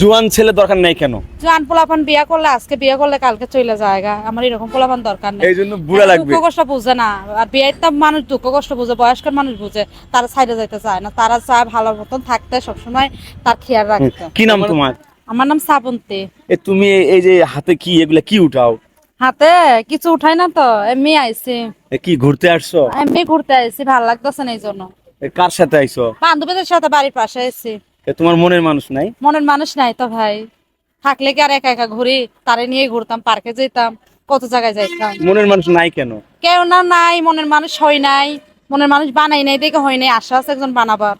জুয়ান ছেলে দরকার নাই কেন? জোয়ান পোলাপান বিয়া করলে আজকে বিয়া করলে কালকে চলে যায়গা। আমার এরকম পোলাপান দরকার নেই। এই জন্য বুড়া লাগবে। দুঃখ কষ্ট বুঝে না। আর বিয়ের তো মানুষ দুঃখ কষ্ট বুঝে বয়স্ক মানুষ বুঝে তারা সাইডে যাইতে চায় না। তারা চায় ভালো মতন থাকতে সবসময় তার খেয়াল রাখতে। কি নাম তোমার? আমার নাম শ্রাবন্তী এ তুমি এই- যে হাতে কি এগুলা কি উঠাও? হাতে কিছু উঠাই না তো এমনি আইছি। এ কি ঘুরতে আসছো? এমনি ঘুরতে আইছি ভালো লাগতেছে না এই জন্য এ কার সাথে আইছো? বান্ধবীদের সাথে বাড়ির পাশে আইছি। তোমার মনের মানুষ নাই? মনের মানুষ নাই তো ভাই। থাকলে কি আর একা একা ঘুরি? তারে নিয়ে ঘুরতাম পার্কে যেতাম কত জায়গায় যাইতাম। মনের মানুষ নাই কেন? কেউ না নাই মনের মানুষ হয় নাই। মনের মানুষ বানাই নাই দেখে হয় নাই আশা আছে একজন বানাবার।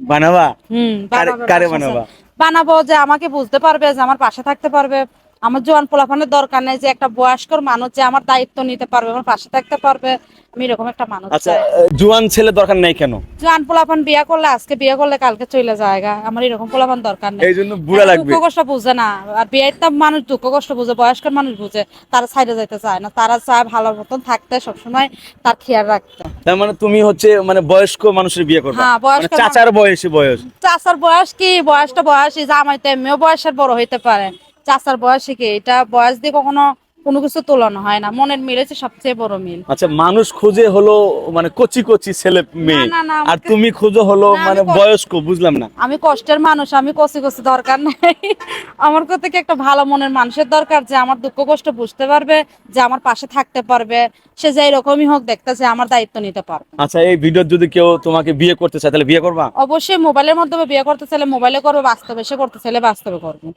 বানাবা? হুম কারে-। বানাবা? বানাবো যে আমাকে বুঝতে পারবে যে আমার পাশে থাকতে পারবে। আমার জোয়ান পোলাপানের দরকার নেই যে একটা বয়স্কর মানুষ যে আমার দায়িত্ব নিতে পারবে আমার পাশে থাকতে পারবে। আমি এরকম একটা মানুষ আচ্ছা জুয়ান ছেলে দরকার নাই কেন? জোয়ান পোলাপান বিয়া করলে আজকে বিয়া করলে কালকে চলে জায়গা আমার এরকম পোলাপান দরকার নেই। এই জন্য বুড়া লাগবে। দুঃখ কষ্ট বুঝে না। আর বিয়ের তো মানুষ দুঃখ কষ্ট বুঝে বয়স্ক মানুষ বুঝে তারা সাইডে যাইতে চায় না। তারা চায় ভালো মতন থাকতে সবসময় তার খেয়াল রাখতে। তার মানে তুমি হচ্ছে মানে বয়স্ক মানুষের বিয়ে করবে? হ্যাঁ, বয়স্ক মানে চাচার বয়সী বয়স। চাচার বয়স কি? বয়সটা বয়সই জামাই তো এমনিও বয়সের বড় হইতে পারে। চাচার বয়সে কি? এটা বয়স দিয়ে কখনো কোনো কিছু তুলনা হয় না। মনের মিল হচ্ছে সবচেয়ে বড় মিল। আচ্ছা মানুষ খুঁজে হলো মানে কচি কচি ছেলে মেয়ে। আর তুমি খুঁজো হলো মানে বয়স্ক বুঝলাম না। আমি কষ্টের মানুষ আমি কচি কচি দরকার নাই। আমার কাছে কি একটা ভালো মনের মানুষের দরকার? যে আমার দুঃখ কষ্ট বুঝতে পারবে যে আমার পাশে থাকতে পারবে। সে যে এরকমই হোক দেখতেছে আমার দায়িত্ব নিতে পারবে। আচ্ছা এই ভিডিও যদি কেউ তোমাকে বিয়ে করতে চায় তাহলে বিয়ে করবা? অবশ্যই মোবাইলের মাধ্যমে বিয়ে করতে চাইলে মোবাইলে করবে বাস্তবে সে করতে চাইলে বাস্তবে করবে।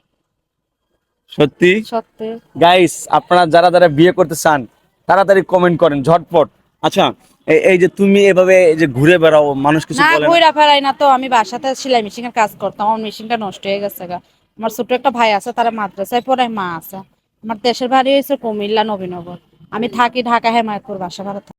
সত্যি? সত্যি। গাইস আপনারা যারা যারা বিয়ে করতে চান তাড়াতাড়ি কমেন্ট করেন ঝটপট। আচ্ছা এই- যে তুমি এভাবে এই যে ঘুরে বেড়াও মানুষ কিছু বলে না। ঘুরা ফেরাই না তো আমি বাসাতে সেলাই মেশিন এর কাজ করতাম আমার মেশিনটা নষ্ট হয়ে গেছে গা। আমার ছোট একটা ভাই আছে তারা মাদ্রাসায় পড়ে মা আছে। আমার দেশের বাড়ি হয়েছে কুমিল্লা নবীনগর। আমি থাকি ঢাকা হেমায়তপুর বাসা ভাড়া